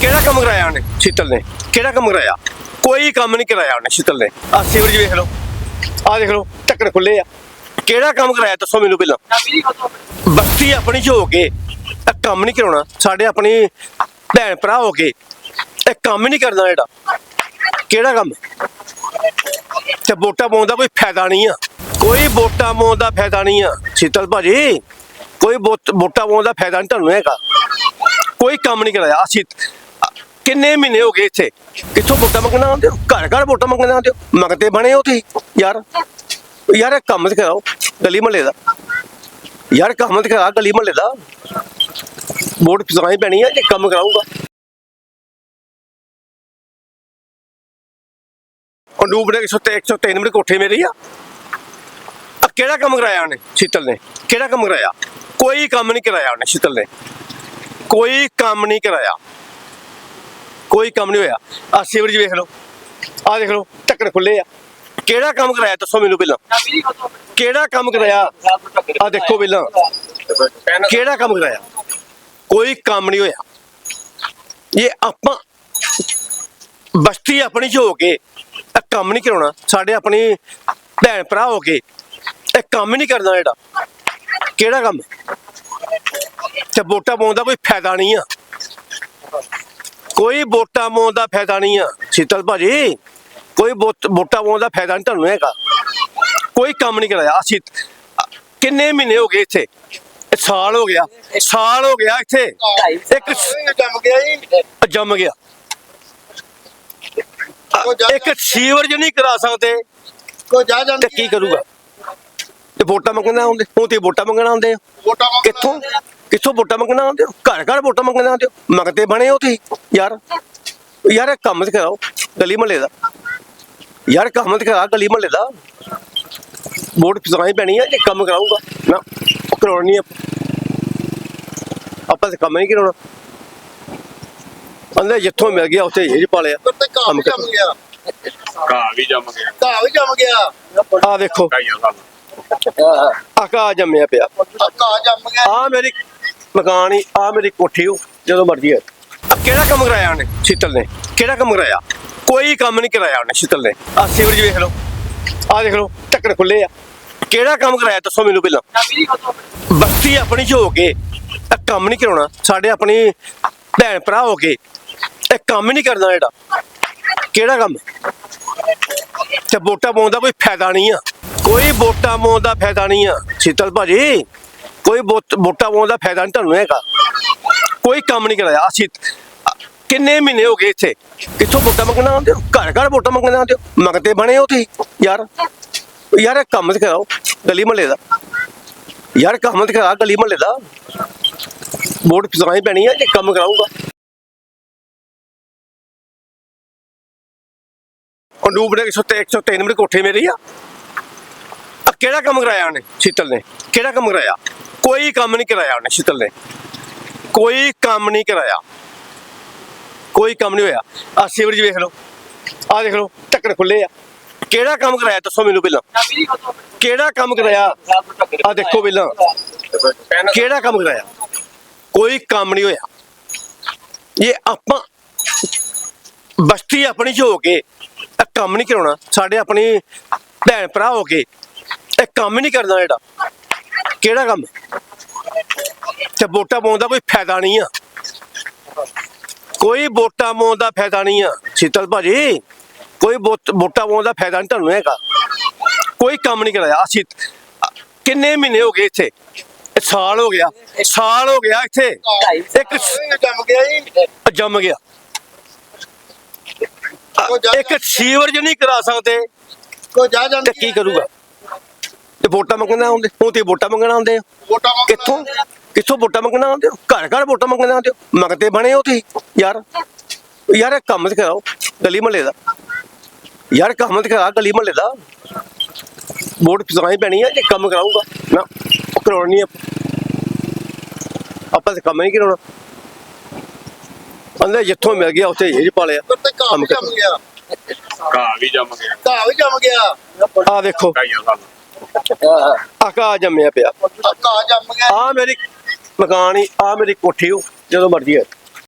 ਕਿਹੜਾ ਕੰਮ ਕਰਾਇਆ ਉਹਨੇ ਸ਼ੀਤਲ ਨੇ? ਕਿਹੜਾ ਕੰਮ ਕਰਾਇਆ? ਕੋਈ ਕੰਮ ਨਹੀਂ ਕਰਾਇਆ ਉਹਨੇ ਸ਼ੀਤਲ ਨੇ। ਆ ਸੀਵਰੇਜ ਵੇਖ ਲਓ। ਆ ਦੇਖ ਲਓ, ਢੱਕਣ ਖੁੱਲੇ ਆ। ਕਿਹੜਾ ਕੰਮ ਕਰਾਇਆ ਦੱਸੋ ਮੈਨੂੰ ਪਹਿਲਾਂ। ਬਸਤੀ ਆਪਣੀ ਚ ਹੋ ਕੇ ਇਹ ਕੰਮ ਨਹੀਂ ਕਰਾਉਣਾ। ਸਾਡੇ ਆਪਣੀ ਭੈਣ ਭਰਾ ਹੋ ਕੇ ਇਹ ਕੰਮ ਨਹੀਂ ਕਰਨਾ ਜਿਹੜਾ। ਕਿਹੜਾ ਕੰਮ? ਤੇ ਵੋਟਾਂ ਪਾਉਣ ਦਾ ਕੋਈ ਫਾਇਦਾ ਨਹੀਂ ਆ। ਕੋਈ ਵੋਟਾਂ ਪਾਉਣ ਦਾ ਫਾਇਦਾ ਨਹੀਂ ਆ। ਸ਼ੀਤਲ ਭਾਜੀ, ਕੋਈ ਵੋਟਾਂ ਪਾਉਣ ਦਾ ਫਾਇਦਾ ਨਹੀਂ ਤੁਹਾਨੂੰ ਹੈਗਾ। ਕੋਈ ਕੰਮ ਨਹੀਂ ਕਰਾਇਆ। ਅਸੀਂ ਕਿੰਨੇ ਮਹੀਨੇ ਹੋ ਗਏ ਇੱਥੇ? ਕਿੱਥੋਂ ਵੋਟਾਂ ਮੰਗਣਾ ਆਉਂਦੇ ਹੋ? ਘਰ ਘਰ ਵੋਟਾਂ ਮੰਗਣਾ ਆਉਂਦੇ ਹੋ? ਮੰਗਤੇ ਬਣੇ ਹੋ ਤੁਸੀਂ? ਯਾਰ ਯਾਰ ਇਹ ਕੰਮ ਤੇ ਕਰਾਓ ਗਲੀ ਮਹੱਲੇ ਦਾ। ਯਾਰ ਕੰਮ ਤੇ ਕਰਾ ਗਲੀ ਮਹੱਲੇ ਦਾ। ਵੋਟ ਫਿਸਾਈ ਪੈਣੀ ਹੈ ਜੇ ਕੰਮ ਕਰਾਊਗਾ? ਉਹ ਨੇ 103 103 ਨੰਬਰ ਕੋਠੇ ਮੇਰੀ ਆ। ਆ ਕਿਹੜਾ ਕੰਮ ਕਰਾਇਆ ਉਹਨੇ, ਸ਼ੀਤਲ ਨੇ? ਕਿਹੜਾ ਕੰਮ ਕਰਾਇਆ? ਕੋਈ ਕੰਮ ਨਹੀਂ ਕਰਾਇਆ ਉਹਨੇ, ਸ਼ੀਤਲ ਨੇ। ਕੋਈ ਕੰਮ ਨਹੀਂ ਕਰਾਇਆ। ਕੋਈ ਕੰਮ ਨਹੀਂ ਹੋਇਆ। ਆ ਸੀਵਰੇਜ ਵੇਖ ਲਓ। ਆ ਦੇਖ ਲਓ ਟੱਕਰ ਖੁੱਲੇ ਆ। ਕਿਹੜਾ ਕੰਮ ਕਰਾਇਆ ਦੱਸੋ ਮੈਨੂੰ ਪਹਿਲਾਂ? ਕਿਹੜਾ ਕੰਮ ਕਰਾਇਆ? ਆ ਦੇਖੋ ਪਹਿਲਾਂ। ਕਿਹੜਾ ਕੰਮ ਕਰਾਇਆ? ਕੋਈ ਕੰਮ ਨਹੀਂ ਹੋਇਆ। ਇਹ ਆਪਾਂ ਬਸਤੀ ਆਪਣੀ ਚ ਹੋ ਕੇ ਇਹ ਕੰਮ ਨਹੀਂ ਕਰਾਉਣਾ, ਸਾਡੇ ਆਪਣੀ ਭੈਣ ਭਰਾ ਹੋ ਕੇ ਇਹ ਕੰਮ ਨਹੀਂ ਕਰਨਾ ਜਿਹੜਾ। ਕਿਹੜਾ ਕੰਮ? ਤੇ ਵੋਟਾਂ ਪਾਉਣ ਦਾ ਕੋਈ ਫਾਇਦਾ ਨਹੀਂ ਆ। ਕੋਈ ਵੋਟਾਂ ਪਾਉਣ ਦਾ ਫਾਇਦਾ ਨਹੀਂ ਆ ਸ਼ੀਤਲ ਭਾਜੀ। ਕੋਈ ਵੋਟ- ਪਾਉਣ ਦਾ ਫਾਇਦਾ ਨਹੀਂ ਤੁਹਾਨੂੰ ਹੈਗਾ। ਕੋਈ ਕੰਮ ਨਹੀਂ ਕਰਾਇਆ। ਅਸੀਂ ਕਿੰਨੇ ਮਹੀਨੇ ਹੋ ਗਏ ਇੱਥੇ? ਸਾਲ ਹੋ ਗਿਆ। ਸਾਲ ਹੋ ਗਿਆ ਇੱਥੇ। ਇੱਕ ਜੰਮ ਗਿਆ ਜੀ ਜੰਮ ਗਿਆ। ਇੱਕ ਸੀਵਰਜ ਨਹੀਂ ਕਰਾ ਸਕਦੇ। ਕੋ ਜਾ ਜਾਂਦੀ ਕੀ ਕਰੂਗਾ? ਤੇ ਵੋਟਾਂ ਮੰਗਣਾ ਆਉਂਦੇ? ਹੁਣ ਤੇ ਵੋਟਾਂ ਮੰਗਣਾ ਆਉਂਦੇ ਆ ਵੋਟਾਂ ਕਿੱਥੋਂ? ਕਿੱਥੋਂ ਵੋਟਾਂ ਮੰਗਣਾ ਆਉਂਦੇ ਹੋ? ਘਰ ਘਰ ਵੋਟਾਂ ਮੰਗਣਾ ਆਉਂਦੇ ਹੋ? ਮੰਗਤੇ ਬਣੇ ਹੋ ਤੁਸੀਂ? ਯਾਰ ਯਾਰ ਇਹ ਕੰਮ ਤੇ ਕਰਾਓ ਗਲੀ ਮਹੱਲੇ ਦਾ। ਯਾਰ ਕੰਮ ਤੇ ਕਰਾ ਗਲੀ ਮਹੱਲੇ ਦਾ। ਵੋਟ ਫਿਸਾਈ ਪੈਣੀ ਹੈ ਜੇ ਕੰਮ ਕਰਾਊਗਾ। ਨਾ ਕਰਾਉਣਾ ਨਹੀਂ ਆਪਾਂ ਤੇ ਕੰਮ ਨਹੀਂ ਕਰਾਉਣਾ। ਅੰਦਰ ਜਿੱਥੋਂ ਮਿਲ ਗਿਆ ਉੱਥੇ ਇਹ ਪਾ ਲਿਆ ਤੇ ਵੀ ਜੰਮ ਗਿਆ। ਘਾਹ ਵੀ ਜੰਮ ਗਿਆ। ਘਾਹ ਵੀ ਜੰਮ ਗਿਆ। ਆ ਸਾਨੂੰ ਆਕਾ ਜੰਮਿਆ ਪਿਆ। ਘਾਹ ਜੰਮ ਗਿਆ ਆ ਮੇਰੀ ਮਕਾਨ ਹੀ ਆ ਮੇਰੀ ਕੋਠੀ ਓ ਜਦੋਂ ਮਰਜ਼ੀ ਹੈ ਆ। ਕਿਹੜਾ ਕੰਮ ਕਰਾਇਆ ਉਹਨੇ ਸ਼ੀਤਲ ਨੇ? ਕਿਹੜਾ ਕੰਮ ਕਰਾਇਆ? ਕੋਈ ਕੰਮ ਨਹੀਂ ਕਰਾਇਆ ਉਹਨੇ ਸ਼ੀਤਲ ਨੇ। ਆ ਸੀਵਰੇਜ ਵੇਖ ਲਓ। ਆ ਦੇਖ ਲਓ ਢੱਕਣ ਖੁੱਲੇ ਆ। ਕਿਹੜਾ ਕੰਮ ਕਰਾਇਆ ਦੱਸੋ ਮੈਨੂੰ ਪਹਿਲਾਂ? ਬਸਤੀ ਆਪਣੀ ਚ ਹੋ ਕੇ ਕੰਮ ਨਹੀਂ ਕਰਾਉਣਾ। ਸਾਡੇ ਆਪਣੀ ਭੈਣ ਭਰਾ ਹੋ ਕੇ ਇਹ ਕੰਮ ਨਹੀਂ ਕਰਨਾ ਜਿਹੜਾ। ਕਿਹੜਾ ਕੰਮ? ਤੇ ਵੋਟਾਂ ਪਾਉਣ ਦਾ ਕੋਈ ਫਾਇਦਾ ਨਹੀਂ ਆ। ਕੋਈ ਵੋਟਾਂ ਪਾਉਣ ਦਾ ਫਾਇਦਾ ਨਹੀਂ ਆ। ਸ਼ੀਤਲ ਭਾਜੀ, ਕੋਈ ਵੋਟਾਂ ਪਾਉਣ ਦਾ ਫਾਇਦਾ ਨਹੀਂ ਤੁਹਾਨੂੰ ਹੈਗਾ। ਕੋਈ ਕੰਮ ਨਹੀਂ ਕਰਾਇਆ। ਅਸੀਂ ਕਿੰਨੇ ਮਹੀਨੇ ਹੋ ਗਏ ਇੱਥੇ? ਕਿੱਥੋਂ ਵੋਟਾਂ ਮੰਗਣਾ ਆਉਂਦੇ ਹੋ? ਘਰ ਘਰ ਵੋਟਾਂ ਮੰਗਣਾ ਆਉਂਦੇ ਹੋ? ਮੰਗਤੇ ਬਣੇ ਹੋ ਤੁਸੀਂ? ਯਾਰ ਯਾਰ ਇਹ ਕੰਮ ਤੇ ਕਰਾਓ ਗਲੀ ਮਹੱਲੇ ਦਾ। ਯਾਰ ਕੰਮ ਤੇ ਕਰਾ ਗਲੀ ਮਹੱਲੇ ਦਾ। ਵੋਟ ਫਿਸਾਈ ਪੈਣੀ ਹੈ ਜੇ ਕੰਮ ਕਰਾਊਗਾ? ਉਹ ਨੂਬ ਨੇ 103 103 ਨੰਬਰ ਕੋਠੇ ਮੇਰੀ ਆ। ਕਿਹੜਾ ਕੰਮ ਕਰਾਇਆ ਉਹਨੇ ਸ਼ੀਤਲ ਨੇ? ਕਿਹੜਾ ਕੰਮ ਕਰਾਇਆ? ਕੋਈ ਕੰਮ ਨਹੀਂ ਕਰਾਇਆ ਉਹਨੇ ਸ਼ੀਤਲ ਨੇ। ਕੋਈ ਕੰਮ ਨਹੀਂ ਕਰਾਇਆ। ਕੋਈ ਕੰਮ ਨਹੀਂ ਹੋਇਆ। ਆ ਸੀਵਰੇਜ ਵੇਖ ਲਓ। ਆ ਦੇਖ ਲਓ, ਢੱਕਣ ਖੁੱਲੇ ਆ। ਕਿਹੜਾ ਕੰਮ ਕਰਾਇਆ? ਦੱਸੋ ਮੈਨੂੰ ਪਹਿਲਾਂ। ਕਿਹੜਾ ਕੰਮ ਕਰਾਇਆ? ਆ ਦੇਖੋ ਪਹਿਲਾਂ। ਕਿਹੜਾ ਕੰਮ ਕਰਾਇਆ? ਕੋਈ ਕੰਮ ਨਹੀਂ ਹੋਇਆ। ਇਹ ਆਪਾਂ ਬਸਤੀ ਆਪਣੀ ਚ ਹੋ ਕੇ ਇਹ ਕੰਮ ਨਹੀਂ ਕਰਾਉਣਾ। ਸਾਡੇ ਆਪਣੀ ਭੈਣ ਭਰਾ ਹੋ ਕੇ ਇਹ ਕੰਮ ਨਹੀਂ ਕਰਨਾ ਜਿਹੜਾ ਕਿਹੜਾ ਕੰਮ? ਤੇ ਵੋਟਾਂ ਪਾਉਣ ਦਾ ਕੋਈ ਫਾਇਦਾ ਨਹੀਂ ਆ। ਕੋਈ ਵੋਟਾਂ ਪਾਉਣ ਦਾ ਫਾਇਦਾ ਨਹੀਂ ਆ ਸ਼ੀਤਲ ਭਾਜੀ। ਕੋਈ ਵੋਟ- ਪਾਉਣ ਦਾ ਫਾਇਦਾ ਨਹੀਂ ਤੁਹਾਨੂੰ ਹੈਗਾ। ਕੋਈ ਕੰਮ ਨਹੀਂ ਕਰਾਇਆ। ਅਸੀਂ ਕਿੰਨੇ ਮਹੀਨੇ ਹੋ ਗਏ ਇੱਥੇ? ਸਾਲ ਹੋ ਗਿਆ। ਸਾਲ ਹੋ ਗਿਆ ਇੱਥੇ। ਇੱਕ ਜੰਮ ਗਿਆ। ਜੀ ਜੰਮ ਗਿਆ ਇੱਕ ਸੀਵਰਜ ਨਹੀਂ ਕਰਾ ਸਕਦੇ। ਕੋ ਜਾ ਜਾਂਦੀ ਕੀ ਕਰੂਗਾ? ਵੋਟਾਂ ਮੰਗਣਾ ਆਉਂਦੇ? ਹੁਣ ਤੇ ਵੋਟਾਂ ਮੰਗਣਾ ਆਉਂਦੇ ਵੋਟਾਂ ਮੰਗਣ ਕਿੱਥੋਂ? ਕਿੱਥੋਂ ਵੋਟਾਂ ਮੰਗਣਾ ਆਉਂਦੇ ਹੋ? ਘਰ ਘਰ ਵੋਟਾਂ ਮੰਗਣਾ ਆਉਂਦੇ ਹੋ? ਮੰਗਤੇ ਬਣੇ ਹੋ ਤੁਸੀਂ? ਯਾਰ ਯਾਰ ਇਹ ਕੰਮ ਤੇ ਕਰਾਓ ਗਲੀ ਮਹੱਲੇ ਦਾ। ਯਾਰ ਕੰਮ ਤੇ ਕਰਾ ਗਲੀ ਮਹੱਲੇ ਦਾ। ਵੋਟ ਫਿਸਾਈ ਪੈਣੀ ਹੈ ਜੇ ਕੰਮ ਕਰਾਊਗਾ। ਨਾ ਕਰਾਉਣਾ ਨਹੀਂ ਆਪਾਂ ਆਪਾਂ ਤੇ ਕੰਮ ਨਹੀਂ ਕਰਾਉਣਾ। ਅੰਦਰ ਜਿੱਥੋਂ ਮਿਲ ਗਿਆ ਉੱਥੇ ਇਹ ਪਾ ਲਿਆ। ਫਿਰ ਤੇ ਘਾਹ ਕੰਮ ਵੀ ਜੰਮ ਗਿਆ। ਘਾਹ ਵੀ ਜੰਮ ਗਿਆ। ਘਾਹ ਵੀ ਜੰਮ ਗਿਆ। ਆ ਸਾਨੂੰ ਆਕਾ ਜੰਮਿਆ ਪਿਆ। ਘਾਹ ਜੰਮ ਗਿਆ। ਆ ਮੇਰੀ ਮਕਾਨ ਹੀ ਆ ਮੇਰੀ ਕੋਠੀ ਓ ਜਦੋਂ ਮਰਜ਼ੀ ਹੈ